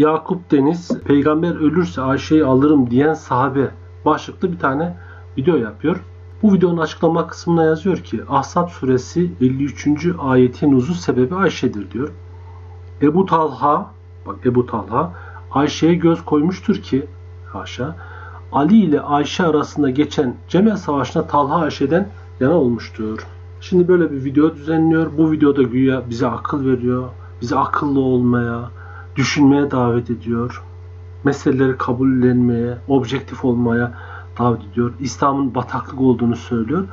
Yakup Deniz peygamber ölürse Ayşe'yi alırım diyen sahabe başlıklı bir tane video yapıyor. Bu videonun açıklama kısmına yazıyor ki Ahzab suresi 53. ayetin nuzul sebebi Ayşe'dir diyor. Ebu Talha bak Ebu Talha Ayşe'ye göz koymuştur ki haşa Ali ile Ayşe arasında geçen Cemel Savaşı'na Talha Ayşe'den yana olmuştur. Şimdi böyle bir video düzenliyor. Bu videoda güya bize akıl veriyor. Bize akıllı olmaya, düşünmeye davet ediyor. Meseleleri kabullenmeye, objektif olmaya davet ediyor. İslam'ın bataklık olduğunu söylüyor.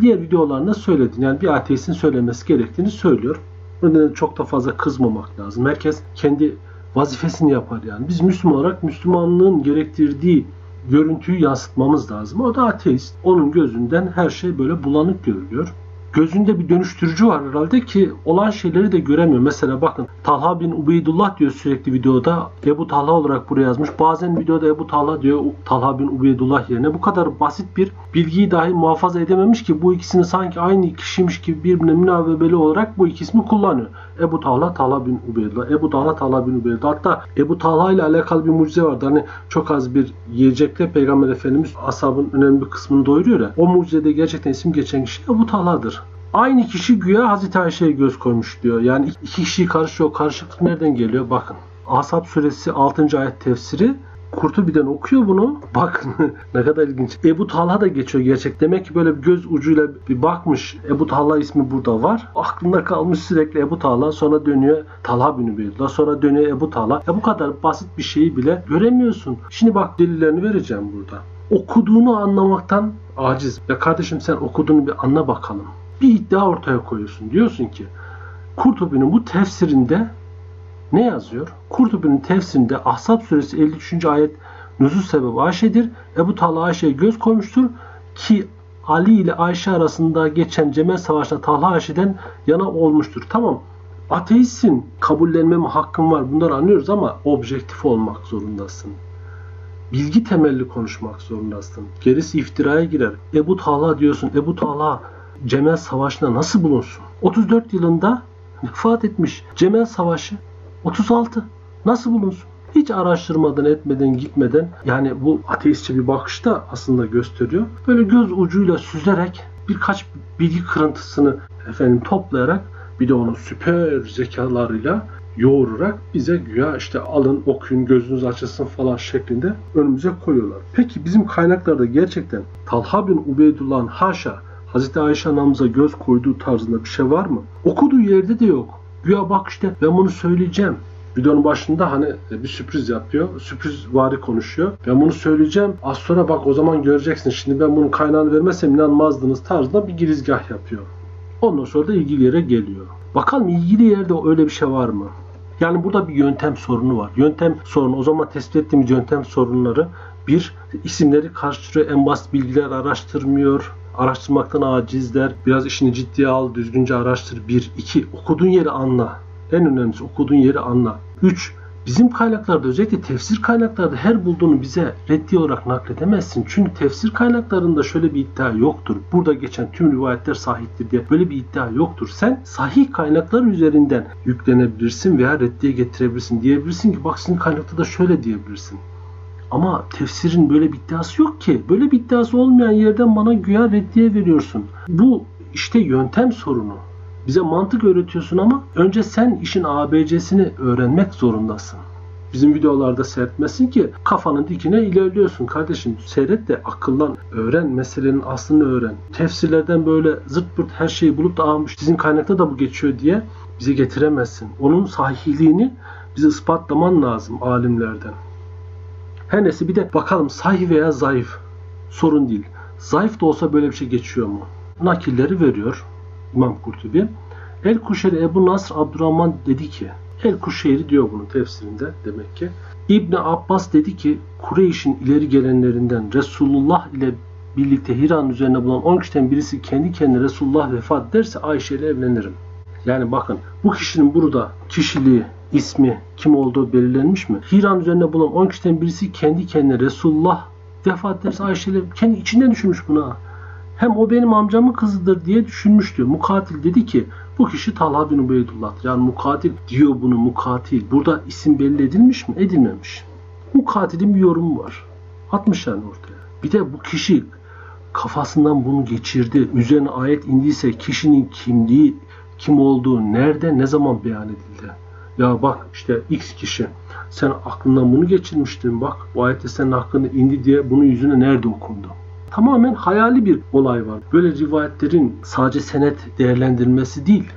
Diğer videolarında söyledin. Yani bir ateistin söylemesi gerektiğini söylüyor. Nedenle çok da fazla kızmamak lazım. Herkes kendi vazifesini yapar yani. Biz Müslüman olarak Müslümanlığın gerektirdiği görüntüyü yansıtmamız lazım. O da ateist. Onun gözünden her şey böyle bulanık görülüyor. Gözünde bir dönüştürücü var herhalde ki olan şeyleri de göremiyor. Mesela bakın Talha bin Ubeydullah diyor sürekli videoda. Ebu Talha olarak buraya yazmış. Bazen videoda Ebu Talha diyor Talha bin Ubeydullah yerine. Bu kadar basit bir bilgiyi dahi muhafaza edememiş ki bu ikisini sanki aynı kişiymiş gibi birbirine münavebeli olarak bu ikisini kullanıyor. Ebu Talha, Talha bin Ubeydullah. Ebu Talha, Talha bin Ubeydullah. Hatta Ebu Talha ile alakalı bir mucize vardı. Hani çok az bir yiyecekte Peygamber Efendimiz ashabın önemli bir kısmını doyuruyor ya. O mucizede gerçekten isim geçen kişi Ebu Talha'dır. Aynı kişi güya Hazreti Ayşe'ye göz koymuş diyor. Yani iki kişiyi karışıyor. Karışıklık nereden geliyor? Bakın. Ashab suresi 6. ayet tefsiri Kurtubi'den okuyor bunu. Bakın ne kadar ilginç. Ebu Talha da geçiyor gerçek. Demek ki böyle göz ucuyla bir bakmış. Ebu Talha ismi burada var. Aklında kalmış sürekli Ebu Talha. Sonra dönüyor Talha bin Ubeydullah. Sonra dönüyor Ebu Talha. Ya bu kadar basit bir şeyi bile göremiyorsun. Şimdi bak delillerini vereceğim burada. Okuduğunu anlamaktan aciz. Ya kardeşim sen okuduğunu bir anla bakalım. Bir iddia ortaya koyuyorsun. Diyorsun ki Kurtubi'nin bu tefsirinde ne yazıyor? Kurtubi'nin tefsirinde Ahzab suresi 53. ayet nüzul sebebi Ayşe'dir. Ebu Talha Ayşe'ye göz koymuştur ki Ali ile Ayşe arasında geçen Cemel Savaşı'nda Talha Ayşe'den yana olmuştur. Tamam ateistsin, kabullenmeme hakkın var bunları anlıyoruz ama objektif olmak zorundasın. Bilgi temelli konuşmak zorundasın. Gerisi iftiraya girer. Ebu Talha diyorsun. Ebu Talha Cemel Savaşı'na nasıl bulunsun? 34 yılında vefat etmiş. Cemel Savaşı 36. Nasıl bulunsun? Hiç araştırmadan, etmeden, gitmeden yani bu ateistçe bir bakışta aslında gösteriyor. Böyle göz ucuyla süzerek birkaç bilgi kırıntısını efendim toplayarak bir de onu süper zekalarıyla yoğurarak bize güya işte alın okuyun gözünüz açılsın falan şeklinde önümüze koyuyorlar. Peki bizim kaynaklarda gerçekten Talha bin Ubeydullah'ın haşa Hazreti Ayşe anamıza göz koyduğu tarzında bir şey var mı? Okuduğu yerde de yok. Güya bak işte ben bunu söyleyeceğim. Videonun başında hani bir sürpriz yapıyor. Sürpriz vari konuşuyor. Ben bunu söyleyeceğim. Az sonra bak o zaman göreceksin. Şimdi ben bunun kaynağını vermezsem inanmazdınız tarzında bir girizgah yapıyor. Ondan sonra da ilgili yere geliyor. Bakalım ilgili yerde öyle bir şey var mı? Yani burada bir yöntem sorunu var. Yöntem sorunu o zaman tespit ettiğimiz yöntem sorunları bir isimleri karıştırıyor. En basit bilgiler araştırmıyor araştırmaktan acizler. Biraz işini ciddiye al, düzgünce araştır. Bir, iki, okuduğun yeri anla. En önemlisi okuduğun yeri anla. Üç, bizim kaynaklarda özellikle tefsir kaynaklarda her bulduğunu bize reddi olarak nakledemezsin. Çünkü tefsir kaynaklarında şöyle bir iddia yoktur. Burada geçen tüm rivayetler sahihtir diye böyle bir iddia yoktur. Sen sahih kaynaklar üzerinden yüklenebilirsin veya reddiye getirebilirsin. Diyebilirsin ki bak sizin kaynakta da şöyle diyebilirsin. Ama tefsirin böyle bir iddiası yok ki. Böyle bir iddiası olmayan yerden bana güya reddiye veriyorsun. Bu işte yöntem sorunu. Bize mantık öğretiyorsun ama önce sen işin ABC'sini öğrenmek zorundasın. Bizim videolarda seyretmesin ki kafanın dikine ilerliyorsun kardeşim. Seyret de akıllan öğren meselenin aslını öğren. Tefsirlerden böyle zırt pırt her şeyi bulup da almış sizin kaynakta da bu geçiyor diye bize getiremezsin. Onun sahihliğini bize ispatlaman lazım alimlerden. Her neyse bir de bakalım sahih veya zayıf. Sorun değil. Zayıf da olsa böyle bir şey geçiyor mu? Nakilleri veriyor İmam Kurtubi. El Kuşeri Ebu Nasr Abdurrahman dedi ki El Kuşeyri diyor bunu tefsirinde demek ki. İbni Abbas dedi ki Kureyş'in ileri gelenlerinden Resulullah ile birlikte Hira'nın üzerine bulunan 10 kişiden birisi kendi kendine Resulullah vefat derse Ayşe ile evlenirim. Yani bakın bu kişinin burada kişiliği, ismi, kim olduğu belirlenmiş mi? Hiran üzerine bulunan 10 kişiden birisi kendi kendine Resulullah vefat ederse Ayşe ile kendi içinden düşünmüş buna. Hem o benim amcamın kızıdır diye düşünmüştü. Mukatil dedi ki bu kişi Talha bin Ubeydullah'tır. Yani mukatil diyor bunu mukatil. Burada isim belli edilmiş mi? Edilmemiş. Mukatilin bir yorumu var. Atmış yani ortaya. Bir de bu kişi kafasından bunu geçirdi. Üzerine ayet indiyse kişinin kimliği, kim olduğu, nerede, ne zaman beyan edildi. Ya bak işte X kişi sen aklından bunu geçirmiştin bak bu ayette senin hakkında indi diye bunun yüzüne nerede okundu? Tamamen hayali bir olay var. Böyle rivayetlerin sadece senet değerlendirilmesi değil,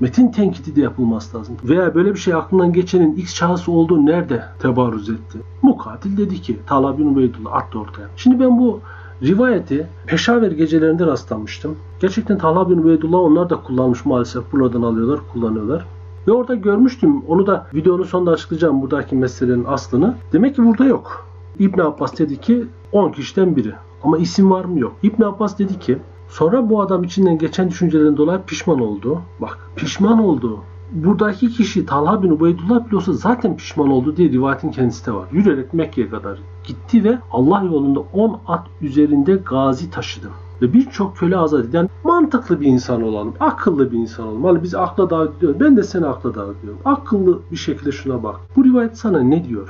metin tenkiti de yapılması lazım. Veya böyle bir şey aklından geçenin X şahısı olduğu nerede tebarüz etti? Mukatil dedi ki Talha bin Ubeydullah attı ortaya. Şimdi ben bu rivayeti Peşaver gecelerinde rastlamıştım. Gerçekten Talha bin Ubeydullah onlar da kullanmış maalesef. Buradan alıyorlar, kullanıyorlar. Ve orada görmüştüm. Onu da videonun sonunda açıklayacağım buradaki meselelerin aslını. Demek ki burada yok. İbn Abbas dedi ki 10 kişiden biri. Ama isim var mı yok. İbn Abbas dedi ki sonra bu adam içinden geçen düşüncelerin dolayı pişman oldu. Bak pişman oldu. Buradaki kişi Talha bin Ubeydullah bile olsa zaten pişman oldu diye rivayetin kendisi de var. Yürüyerek Mekke'ye kadar gitti ve Allah yolunda 10 at üzerinde gazi taşıdı ve birçok köle azat eden mantıklı bir insan olalım. Akıllı bir insan olalım. Hani biz akla davet ediyoruz. Ben de seni akla davet ediyorum. Akıllı bir şekilde şuna bak. Bu rivayet sana ne diyor?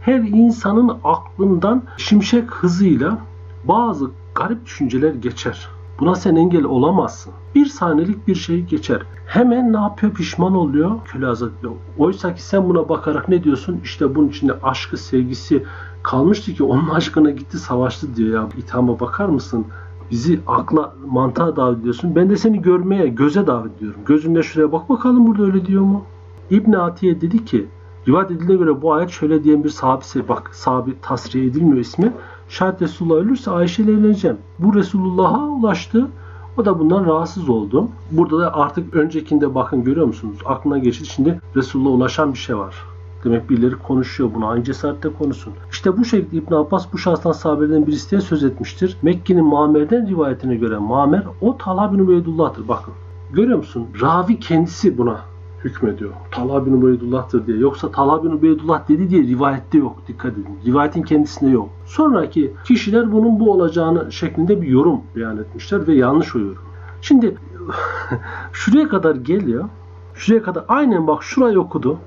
Her insanın aklından şimşek hızıyla bazı garip düşünceler geçer. Buna sen engel olamazsın. Bir saniyelik bir şey geçer. Hemen ne yapıyor? Pişman oluyor. Köle azat ediyor. Oysa ki sen buna bakarak ne diyorsun? İşte bunun içinde aşkı, sevgisi kalmıştı ki onun aşkına gitti savaştı diyor ya. İthama bakar mısın? Bizi akla, mantığa davet ediyorsun. Ben de seni görmeye, göze davet ediyorum. Gözünle şuraya bak bakalım burada öyle diyor mu? İbn Atiye dedi ki, rivayet edildiğine göre bu ayet şöyle diyen bir sahabesi, bak sahabi tasriye edilmiyor ismi. Şayet Resulullah ölürse Ayşe ile evleneceğim. Bu Resulullah'a ulaştı. O da bundan rahatsız oldu. Burada da artık öncekinde bakın görüyor musunuz? Aklına geçti şimdi Resulullah'a ulaşan bir şey var. Demek birileri konuşuyor bunu. Aynı cesaretle konuşsun. İşte bu şekilde İbn Abbas bu şahstan sahabeden birisi diye söz etmiştir. Mekke'nin Mamer'den rivayetine göre Mamer o Talha bin Ubeydullah'tır. Bakın görüyor musun? Ravi kendisi buna hükmediyor. Talha bin Ubeydullah'tır diye. Yoksa Talha bin Ubeydullah dedi diye rivayette yok. Dikkat edin. Rivayetin kendisinde yok. Sonraki kişiler bunun bu olacağını şeklinde bir yorum beyan etmişler ve yanlış o yorum. Şimdi şuraya kadar geliyor. Şuraya kadar aynen bak şurayı okudu.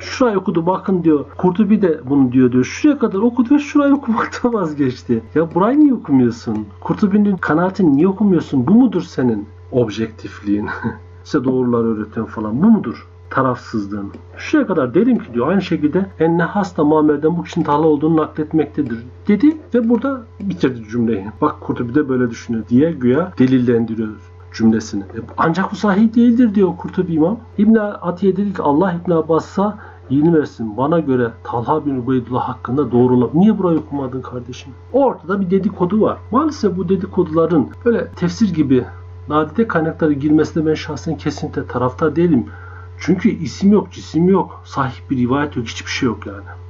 Şurayı okudu bakın diyor. Kurtubi de bunu diyor diyor. Şuraya kadar okudu ve şurayı okumaktan vazgeçti. Ya burayı niye okumuyorsun? Kurtubi'nin kanaatini niye okumuyorsun? Bu mudur senin objektifliğin? Size doğrular öğreten falan. Bu mudur? tarafsızlığın. Şuraya kadar derim ki diyor aynı şekilde enne hasta Muammer'den bu kişinin tarla olduğunu nakletmektedir dedi ve burada bitirdi cümleyi. Bak Kurtubi de böyle düşünüyor diye güya delillendiriyor cümlesini. E, ancak bu sahih değildir diyor Kurtubi İmam. İbn Atiye dedi ki Allah İbn Abbas'a yeni versin. Bana göre Talha bin Ubeydullah hakkında doğru Niye burayı okumadın kardeşim? Ortada bir dedikodu var. Maalesef bu dedikoduların böyle tefsir gibi nadide kaynakları girmesine ben şahsen kesinlikle taraftar değilim. Çünkü isim yok, cisim yok, sahih bir rivayet yok, hiçbir şey yok yani.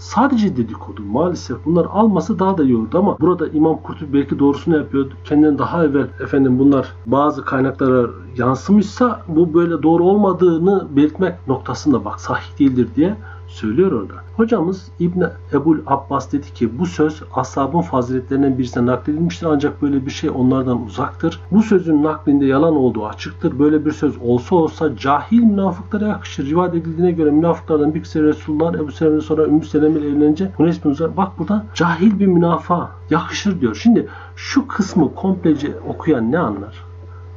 Sadece dedikodu maalesef bunlar alması daha da iyi olurdu ama burada İmam Kurtubi belki doğrusunu yapıyor. Kendinden daha evvel efendim bunlar bazı kaynaklara yansımışsa bu böyle doğru olmadığını belirtmek noktasında bak sahih değildir diye söylüyor orada. Hocamız İbn Ebul Abbas dedi ki bu söz ashabın faziletlerinden birisine nakledilmiştir ancak böyle bir şey onlardan uzaktır. Bu sözün naklinde yalan olduğu açıktır. Böyle bir söz olsa olsa cahil münafıklara yakışır. Rivayet edildiğine göre münafıklardan bir kişi Resulullah Ebu Selem'den sonra Ümmü Seleme ile evlenince Huneys bin Uzay bak burada cahil bir münafa yakışır diyor. Şimdi şu kısmı komplece okuyan ne anlar?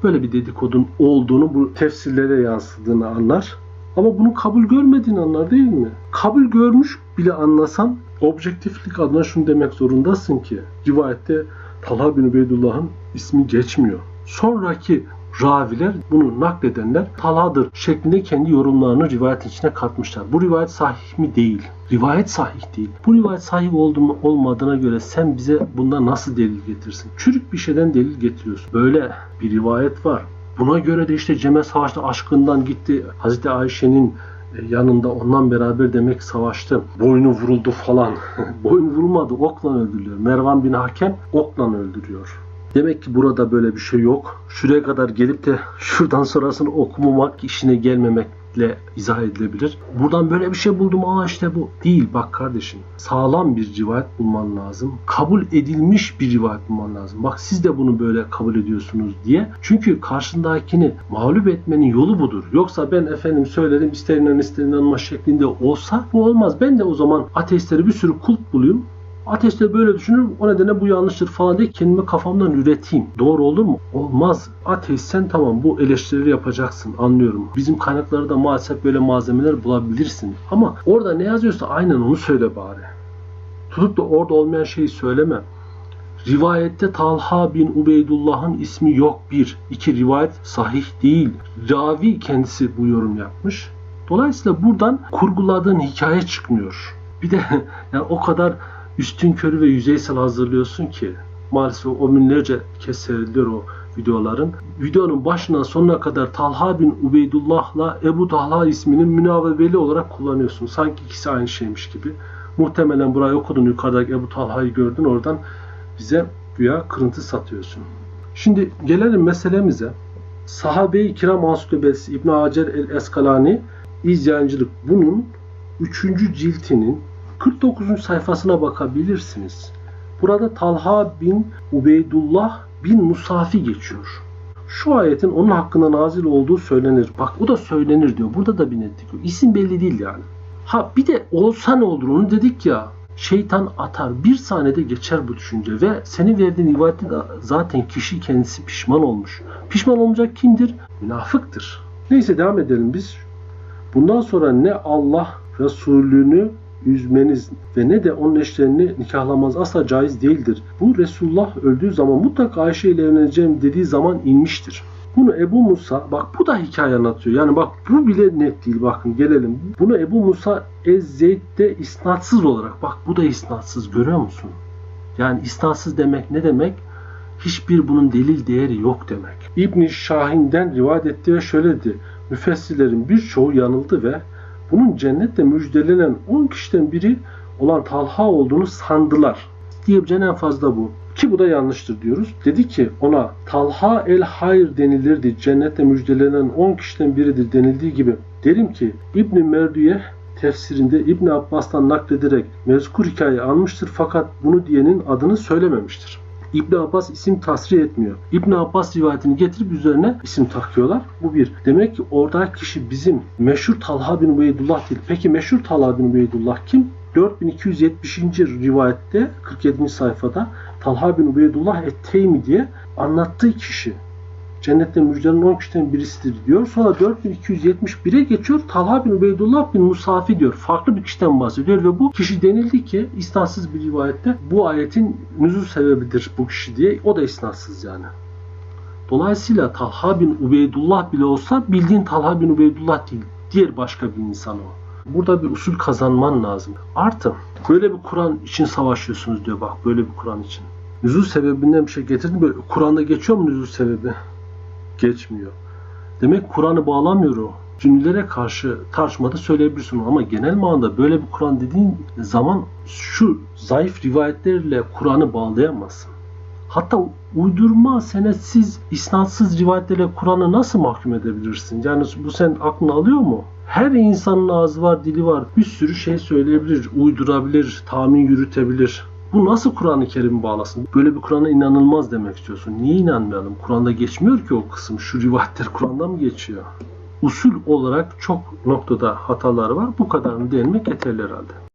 Böyle bir dedikodun olduğunu bu tefsirlere yansıdığını anlar. Ama bunu kabul görmediğini anlar değil mi? Kabul görmüş bile anlasan objektiflik adına şunu demek zorundasın ki rivayette Talha bin Ubeydullah'ın ismi geçmiyor. Sonraki raviler bunu nakledenler Talha'dır şeklinde kendi yorumlarını rivayet içine katmışlar. Bu rivayet sahih mi? Değil. Rivayet sahih değil. Bu rivayet sahih oldu mu olmadığına göre sen bize bunda nasıl delil getirsin? Çürük bir şeyden delil getiriyorsun. Böyle bir rivayet var. Buna göre de işte Cemel Savaş'ta aşkından gitti. Hazreti Ayşe'nin e, yanında ondan beraber demek savaştı. Boynu vuruldu falan. Boynu vurulmadı. Okla öldürülüyor. Mervan bin Hakem okla öldürüyor. Demek ki burada böyle bir şey yok. Şuraya kadar gelip de şuradan sonrasını okumamak, işine gelmemek rivayetle izah edilebilir. Buradan böyle bir şey buldum aa işte bu. Değil bak kardeşim. Sağlam bir rivayet bulman lazım. Kabul edilmiş bir rivayet bulman lazım. Bak siz de bunu böyle kabul ediyorsunuz diye. Çünkü karşındakini mağlup etmenin yolu budur. Yoksa ben efendim söylerim ister inan ister inanma şeklinde olsa bu olmaz. Ben de o zaman ateistleri bir sürü kulp bulayım. Ateistler böyle düşünür. O nedenle bu yanlıştır falan diye kendimi kafamdan üreteyim. Doğru olur mu? Olmaz. Ateist sen tamam bu eleştirileri yapacaksın. Anlıyorum. Bizim kaynaklarda maalesef böyle malzemeler bulabilirsin. Ama orada ne yazıyorsa aynen onu söyle bari. Tutup da orada olmayan şeyi söyleme. Rivayette Talha bin Ubeydullah'ın ismi yok bir. İki rivayet sahih değil. Ravi kendisi bu yorum yapmış. Dolayısıyla buradan kurguladığın hikaye çıkmıyor. Bir de yani o kadar üstün körü ve yüzeysel hazırlıyorsun ki maalesef o binlerce kez seyrediyor o videoların. Videonun başından sonuna kadar Talha bin Ubeydullah'la Ebu Talha isminin münavebeli olarak kullanıyorsun. Sanki ikisi aynı şeymiş gibi. Muhtemelen burayı okudun yukarıdaki Ebu Talha'yı gördün oradan bize güya kırıntı satıyorsun. Şimdi gelelim meselemize. Sahabe-i Kiram Ansiklopedisi İbn Hacer el-Eskalani İzyancılık bunun 3. ciltinin 49. sayfasına bakabilirsiniz. Burada Talha bin Ubeydullah bin Musafi geçiyor. Şu ayetin onun hakkında nazil olduğu söylenir. Bak o da söylenir diyor. Burada da bir netlik yok. İsim belli değil yani. Ha bir de olsa ne olur onu dedik ya. Şeytan atar. Bir saniyede geçer bu düşünce ve senin verdiğin rivayette de zaten kişi kendisi pişman olmuş. Pişman olmayacak kimdir? Münafıktır. Neyse devam edelim biz. Bundan sonra ne Allah Resulünü üzmeniz ve ne de onun eşlerini nikahlamanız asla caiz değildir. Bu Resulullah öldüğü zaman mutlaka Ayşe ile evleneceğim dediği zaman inmiştir. Bunu Ebu Musa, bak bu da hikaye anlatıyor. Yani bak bu bile net değil bakın gelelim. Bunu Ebu Musa Ez-Zeyd'de isnatsız olarak, bak bu da isnatsız görüyor musun? Yani isnatsız demek ne demek? Hiçbir bunun delil değeri yok demek. İbn Şahin'den rivayet etti ve şöyle dedi. Müfessirlerin birçoğu yanıldı ve bunun cennetle müjdelenen 10 kişiden biri olan Talha olduğunu sandılar. Diyebileceğin en fazla bu. Ki bu da yanlıştır diyoruz. Dedi ki ona Talha el Hayr denilirdi. Cennette müjdelenen 10 kişiden biridir denildiği gibi. Derim ki İbn Merdüye tefsirinde İbn Abbas'tan naklederek mezkur hikaye almıştır fakat bunu diyenin adını söylememiştir. İbn Abbas isim tasrih etmiyor. İbn Abbas rivayetini getirip üzerine isim takıyorlar. Bu bir. Demek ki oradaki kişi bizim meşhur Talha bin Ubeydullah değil. Peki meşhur Talha bin Ubeydullah kim? 4270. rivayette 47. sayfada Talha bin Ubeydullah et-Teymi diye anlattığı kişi. Cennette müjdenin 10 kişiden birisidir diyor. Sonra 4271'e geçiyor. Talha bin Ubeydullah bin Musafi diyor. Farklı bir kişiden bahsediyor ve bu kişi denildi ki isnatsız bir rivayette bu ayetin nüzul sebebidir bu kişi diye. O da isnatsız yani. Dolayısıyla Talha bin Ubeydullah bile olsa bildiğin Talha bin Ubeydullah değil. Diğer başka bir insan o. Burada bir usul kazanman lazım. Artı böyle bir Kur'an için savaşıyorsunuz diyor bak böyle bir Kur'an için. Nüzul sebebinden bir şey getirdin Kur'an'da geçiyor mu nüzul sebebi? Geçmiyor. Demek Kur'an'ı bağlamıyor o. Cümlelere karşı tartışmada söyleyebilirsin ama genel manada böyle bir Kur'an dediğin zaman şu zayıf rivayetlerle Kur'an'ı bağlayamazsın. Hatta uydurma, senetsiz, isnatsız rivayetlerle Kur'an'ı nasıl mahkum edebilirsin? Yani bu sen aklına alıyor mu? Her insanın ağzı var, dili var. Bir sürü şey söyleyebilir, uydurabilir, tahmin yürütebilir. Bu nasıl Kur'an-ı Kerim'i bağlasın? Böyle bir Kur'an'a inanılmaz demek istiyorsun. Niye inanmayalım? Kur'an'da geçmiyor ki o kısım. Şu rivayetler Kur'an'da mı geçiyor? Usul olarak çok noktada hatalar var. Bu kadarını değinmek yeterli herhalde.